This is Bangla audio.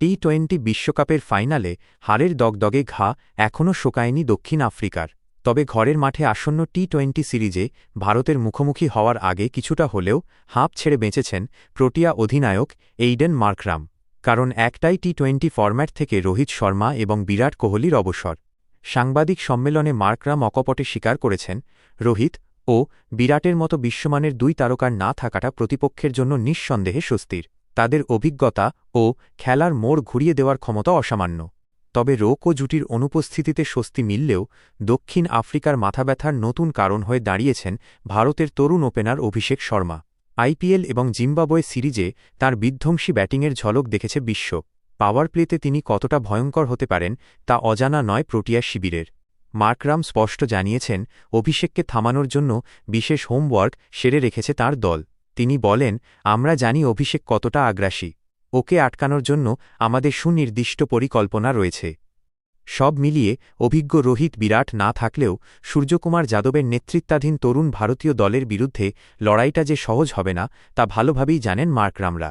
টি টোয়েন্টি বিশ্বকাপের ফাইনালে হারের দগদগে ঘা এখনও শোকায়নি দক্ষিণ আফ্রিকার। তবে ঘরের মাঠে আসন্ন টি টোয়েন্টি সিরিজে ভারতের মুখোমুখি হওয়ার আগে কিছুটা হলেও হাঁপ ছেড়ে বেঁচেছেন প্রোটিয়া অধিনায়ক এইডেন মার্করাম। কারণ একটাই টি টোয়েন্টি ফরম্যাট থেকে রোহিত শর্মা এবং বিরাট কোহলির অবসর। সাংবাদিক সম্মেলনে মার্করাম অকপটে স্বীকার করেছেন, রোহিত ও বিরাটের মতো বিশ্বমানের দুই তারকার না থাকাটা প্রতিপক্ষের জন্য নিঃসন্দেহে স্বস্তির। তাদের অভিজ্ঞতা ও খেলার মোড় ঘুরিয়ে দেওয়ার ক্ষমতা অসামান্য। তবে রোক ও জুটির অনুপস্থিতিতে স্বস্তি মিললেও দক্ষিণ আফ্রিকার মাথাব্যথার নতুন কারণ হয়ে দাঁড়িয়েছেন ভারতের তরুণ ওপেনার অভিষেক শর্মা। আইপিএল এবং জিম্বাবয়ে সিরিজে তার বিধ্বংসী ব্যাটিংয়ের ঝলক দেখেছে বিশ্ব। পাওয়ার প্লেতে তিনি কতটা ভয়ঙ্কর হতে পারেন তা অজানা নয় প্রোটিয়া শিবিরের। মার্করাম স্পষ্ট জানিয়েছেন, অভিষেককে থামানোর জন্য বিশেষ হোমওয়ার্ক সেরে রেখেছে তার দল। তিনি বলেন, আমরা জানি অভিষেক কতটা আগ্রাসী। ওকে আটকানোর জন্য আমাদের সুনির্দিষ্ট পরিকল্পনা রয়েছে। সব মিলিয়ে অভিজ্ঞ রোহিত বিরাট না থাকলেও সূর্যকুমার যাদবের নেতৃত্বাধীন তরুণ ভারতীয় দলের বিরুদ্ধে লড়াইটা যে সহজ হবে না, তা ভালোভাবেই জানেন মার্করামরা